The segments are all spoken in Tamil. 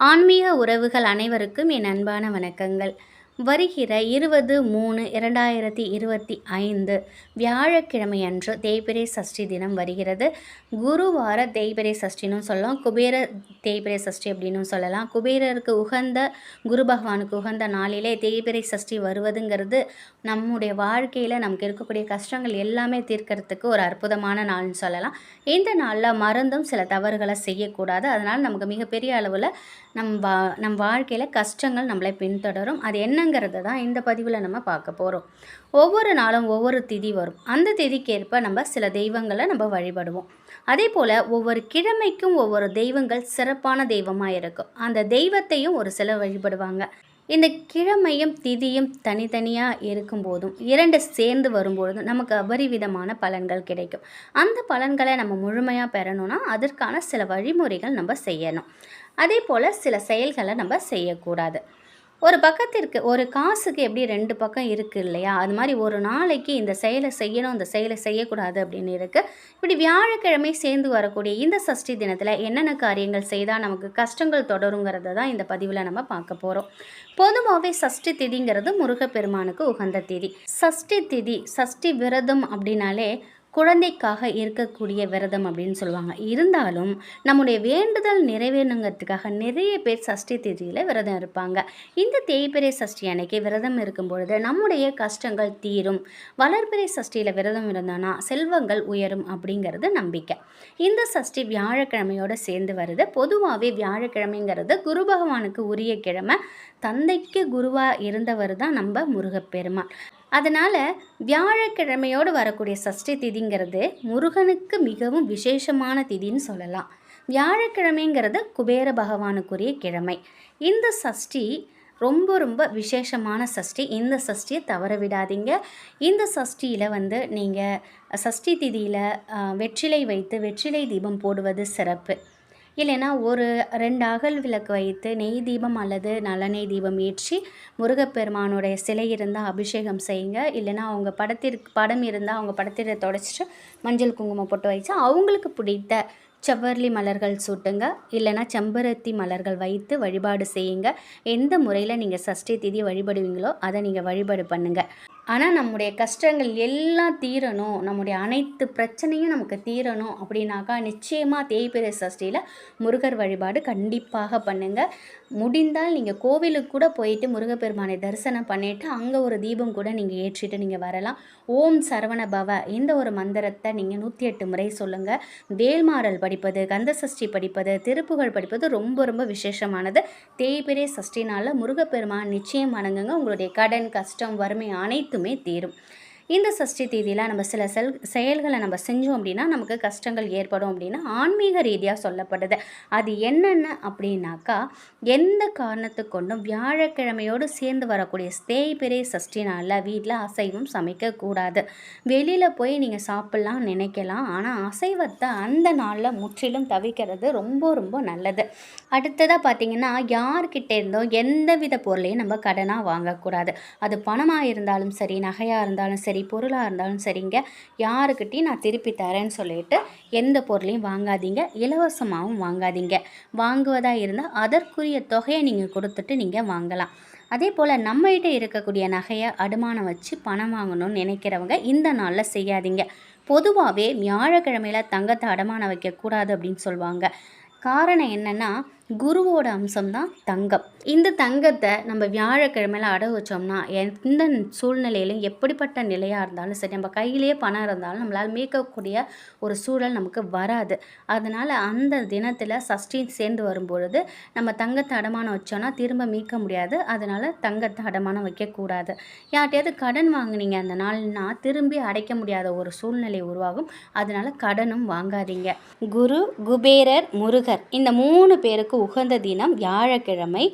ஆன்மீக உறவுகள் அனைவருக்கும் என் அன்பான வணக்கங்கள். வருகிற இருபது மூணு இரண்டாயிரத்தி இருபத்தி ஐந்து வியாழக்கிழமை அன்று தேய்பிரை சஷ்டி தினம் வருகிறது. குருவார தேய்பிரை சஷ்டினும் சொல்லலாம் குபேர தேய்பிரை சஷ்டி அப்படின்னும் சொல்லலாம். குபேரருக்கு உகந்த குரு பகவானுக்கு உகந்த நாளிலே தேய்பிரை சஷ்டி வருவதுங்கிறது நம்முடைய வாழ்க்கையில் நமக்கு இருக்கக்கூடிய கஷ்டங்கள் எல்லாமே தீர்க்கறதுக்கு ஒரு அற்புதமான நாள்னு சொல்லலாம். இந்த நாளில் மருந்தும் சில தவறுகளை செய்யக்கூடாது. அதனால் நமக்கு மிகப்பெரிய அளவில் நம் வா நம் வாழ்க்கையில் கஷ்டங்கள் நம்மளை பின்தொடரும். அது அப்படிங்கிறத தான் இந்த பதிவில் நம்ம பார்க்க போகிறோம் ஒவ்வொரு நாளும் ஒவ்வொரு திதி வரும். அந்த திதிக்கேற்ப நம்ம சில தெய்வங்களை நம்ம வழிபடுவோம். அதே போல் ஒவ்வொரு கிழமைக்கும் ஒவ்வொரு தெய்வங்கள் சிறப்பான தெய்வமாக இருக்கும். அந்த தெய்வத்தையும் ஒரு சிலர் வழிபடுவாங்க. இந்த கிழமையும் திதியும் தனித்தனியாக இருக்கும்போதும் இரண்டு சேர்ந்து வரும்பொழுதும் நமக்கு அபரிவிதமான பலன்கள் கிடைக்கும். அந்த பலன்களை நம்ம முழுமையாக பெறணும்னா அதற்கான சில வழிமுறைகள் நம்ம செய்யணும். அதே போல் சில செயல்களை நம்ம செய்யக்கூடாது. ஒரு பக்கத்திற்கு ஒரு காசுக்கு எப்படி ரெண்டு பக்கம் இருக்குது இல்லையா? அது மாதிரி ஒரு நாளைக்கு இந்த செயலை செய்யணும் இந்த செயலை செய்யக்கூடாது அப்படின்னு இருக்குது இப்படி வியாழக்கிழமை சேர்ந்து வரக்கூடிய இந்த சஷ்டி தினத்தில் என்னென்ன காரியங்கள் செய்தால் நமக்கு கஷ்டங்கள் தொடருங்கிறத தான் இந்த பதிவில் நம்ம பார்க்க போகிறோம் பொதுவாகவே சஷ்டி திதிங்கிறது முருகப்பெருமானுக்கு உகந்த திதி. சஷ்டி திதி சஷ்டி விரதம் அப்படின்னாலே குழந்தைக்காக இருக்கக்கூடிய விரதம் அப்படின்னு சொல்லுவாங்க. இருந்தாலும் நம்முடைய வேண்டுதல் நிறைவேணுங்கிறதுக்காக நிறைய பேர் சஷ்டி திதியில் விரதம் இருப்பாங்க. இந்த தேய்பிறை சஷ்டி அன்னைக்கு விரதம் இருக்கும் பொழுது நம்முடைய கஷ்டங்கள் தீரும். வளர்பிறை சஷ்டியில் விரதம் இருந்தோன்னா செல்வங்கள் உயரும் அப்படிங்கிறது நம்பிக்கை. இந்த சஷ்டி வியாழக்கிழமையோடு சேர்ந்து வருது. பொதுவாகவே வியாழக்கிழமைங்கிறது குரு பகவானுக்கு உரிய கிழமை. தந்தைக்கு குருவாக இருந்தவர் தான் நம்ம முருகப்பெருமான். அதனால் வியாழக்கிழமையோடு வரக்கூடிய சஷ்டி திதிங்கிறது முருகனுக்கு மிகவும் விசேஷமான திதின்னு சொல்லலாம். வியாழக்கிழமைங்கிறது குபேர பகவானுக்குரிய கிழமை. இந்த சஷ்டி ரொம்ப ரொம்ப விசேஷமான சஷ்டி. இந்த சஷ்டியை தவற விடாதீங்க. இந்த சஷ்டியில் வந்து நீங்கள் சஷ்டி திதியில் வெற்றிலை வைத்து வெற்றிலை தீபம் போடுவது சிறப்பு. இல்லைன்னா ஒரு ரெண்டு அகல் விளக்கு வைத்து நெய் தீபம் அல்லது நல்லெண்ணெய் தீபம் ஏற்றி முருகப்பெருமானுடைய சிலை இருந்தால் அபிஷேகம் செய்யுங்க. இல்லைன்னா அவங்க படத்திற்கு படம் இருந்தால் அவங்க படத்திற்கு தொடச்சிட்டு மஞ்சள் குங்குமம் போட்டு வச்சு அவங்களுக்கு பிடித்த செவ்வர்லி மலர்கள் சூட்டுங்க. இல்லைன்னா செம்பருத்தி மலர்கள் வைத்து வழிபாடு செய்யுங்க. எந்த முறையில் நீங்கள் சஷ்டி திதி வழிபடுவீங்களோ அதை நீங்கள் வழிபாடு பண்ணுங்கள் ஆனால் நம்முடைய கஷ்டங்கள் எல்லாம் தீரணும். நம்முடைய அனைத்து பிரச்சனையும் நமக்கு தீரணும் அப்படின்னாக்கா நிச்சயமாக தேய்பிரை சஷ்டியில் முருகர் வழிபாடு கண்டிப்பாக பண்ணுங்கள் முடிந்தால் நீங்கள் கோவிலுக்கு கூட போயிட்டு முருகப்பெருமானை தரிசனம் பண்ணிவிட்டு அங்கே ஒரு தீபம் கூட நீங்கள் ஏற்றிட்டு நீங்கள் வரலாம். ஓம் சரவண பவ. இந்த ஒரு மந்திரத்தை நீங்கள் நூற்றி எட்டு முறை சொல்லுங்கள் வேல்மாறல் படிப்பது கந்த சஷ்டி படிப்பது திருப்புகழ் படிப்பது ரொம்ப ரொம்ப விசேஷமானது. தேய்பிரை சஷ்டினால் முருகப்பெருமான் நிச்சயம் வணங்குங்க. உங்களுடைய கடன் கஷ்டம் வறுமை அனைத்துமே தீரும். இந்த சஷ்டி தேதியில் நம்ம சில செல் செயல்களை நம்ம செஞ்சோம் அப்படின்னா நமக்கு கஷ்டங்கள் ஏற்படும் அப்படின்னா ஆன்மீக ரீதியாக சொல்லப்படுது. அது என்னென்ன அப்படின்னாக்கா எந்த காரணத்து கொண்டும் வியாழக்கிழமையோடு சேர்ந்து வரக்கூடிய தேய்பிரை சஷ்டி நாளில் வீட்டில் அசைவம் சமைக்கக்கூடாது வெளியில் போய் நீங்கள் சாப்பிட்லாம் நினைக்கலாம். ஆனால் அசைவத்தை அந்த நாளில் முற்றிலும் தவிக்கிறது ரொம்ப ரொம்ப நல்லது. அடுத்ததாக பார்த்தீங்கன்னா யார்கிட்ட இருந்தோ எந்த வித பொருளையும் நம்ம கடனாக வாங்கக்கூடாது. அது பணமாக இருந்தாலும் சரி நகையாக இருந்தாலும் சரி சரி பொருளாக இருந்தாலும் சரிங்க. யாருக்கிட்டையும் நான் திருப்பி தரேன்னு சொல்லிட்டு எந்த பொருளையும் வாங்காதீங்க. இலவசமாகவும் வாங்காதீங்க. வாங்குவதாக இருந்தால் அதற்குரிய தொகையை நீங்கள் கொடுத்துட்டு நீங்கள் வாங்கலாம். அதே போல் நம்மகிட்ட இருக்கக்கூடிய நகையை அடமானம் வச்சு பணம் வாங்கணும்னு நினைக்கிறவங்க இந்த நாளில் செய்யாதீங்க. பொதுவாகவே வியாழக்கிழமையில் தங்கத்தை அடமானம் வைக்கக்கூடாது அப்படின்னு சொல்லுவாங்க. காரணம் என்னென்னா குருவோட அம்சம் தான் தங்கம். இந்த தங்கத்தை நம்ம வியாழக்கிழமையில் அட வச்சோம்னா எந்த சூழ்நிலையிலும் எப்படிப்பட்ட நிலையாக இருந்தாலும் சரி நம்ம கையிலேயே பணம் இருந்தாலும் நம்மளால் மீட்கக்கூடிய ஒரு சூழல் நமக்கு வராது. அதனால் அந்த தினத்தில் சஷ்டி சேர்ந்து வரும்பொழுது நம்ம தங்கத்தை அடமானம் வச்சோன்னா திரும்ப மீட்க முடியாது. அதனால் தங்கத்தை அடமானம் வைக்கக்கூடாது. யார்கிட்டயாவது கடன் வாங்கினீங்க அந்த நாள்னா திரும்பி அடைக்க முடியாத ஒரு சூழ்நிலை உருவாகும். அதனால் கடனும் வாங்காதீங்க. குரு குபேரர் முருகர் இந்த மூணு பேருக்கு உகந்த தினம் வியாழக்கிழமை.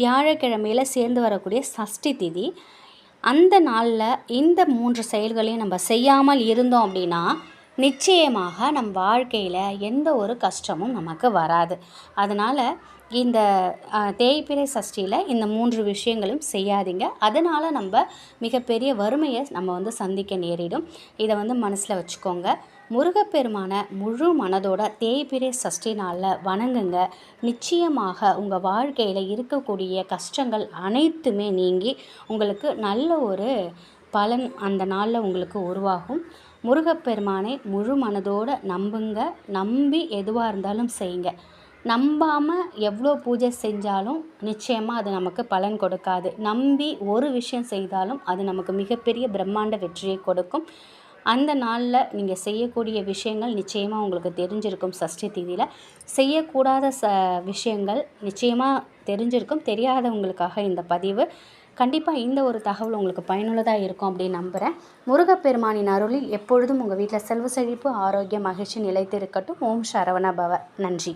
வியாழக்கிழமையில் சேர்ந்து வரக்கூடிய சஷ்டி திதி. அந்த நாளில் இந்த மூன்று செயல்களையும் நம்ம செய்யாமல் இருந்தோம் அப்படின்னா நிச்சயமாக நம் வாழ்க்கையில் எந்த ஒரு கஷ்டமும் நமக்கு வராது. அதனால் இந்த தேய்பிறை சஷ்டியில் இந்த மூன்று விஷயங்களும் செய்யாதீங்க. அதனால் நம்ம மிகப்பெரிய வறுமையை நம்ம வந்து சந்திக்க நேரிடும். இதை வந்து மனசில் வச்சுக்கோங்க. முருகப்பெருமான முழு மனதோட தேய்பிரை சஷ்டி நாளில் வணங்குங்க. நிச்சயமாக உங்கள் வாழ்க்கையில் இருக்கக்கூடிய கஷ்டங்கள் அனைத்துமே நீங்கி உங்களுக்கு நல்ல ஒரு பலன் அந்த நாளில் உங்களுக்கு உருவாகும். முருகப்பெருமானை முழு மனதோடு நம்புங்க. நம்பி எதுவாக இருந்தாலும் செய்யுங்க. நம்பாமல் எவ்வளோ பூஜை செஞ்சாலும் நிச்சயமாக அது நமக்கு பலன் கொடுக்காது. நம்பி ஒரு விஷயம் செய்தாலும் அது நமக்கு மிகப்பெரிய பிரம்மாண்ட வெற்றியை கொடுக்கும். அந்த நாளில் நீங்கள் செய்யக்கூடிய விஷயங்கள் நிச்சயமாக உங்களுக்கு தெரிஞ்சிருக்கும் சஷ்டி தீதியில். செய்யக்கூடாத ச விஷயங்கள் நிச்சயமாக தெரிஞ்சிருக்கும். தெரியாதவங்களுக்காக இந்த பதிவு. கண்டிப்பாக இந்த ஒரு தகவல் உங்களுக்கு பயனுள்ளதாக இருக்கும் அப்படின்னு நம்புகிறேன் முருகப்பெருமானின் அருளில் எப்பொழுதும் உங்கள் வீட்டில் செல்வ செழிப்பு ஆரோக்கியம் மகிழ்ச்சி நிலைத்திருக்கட்டும். ஓம் சரவண பவ. நன்றி.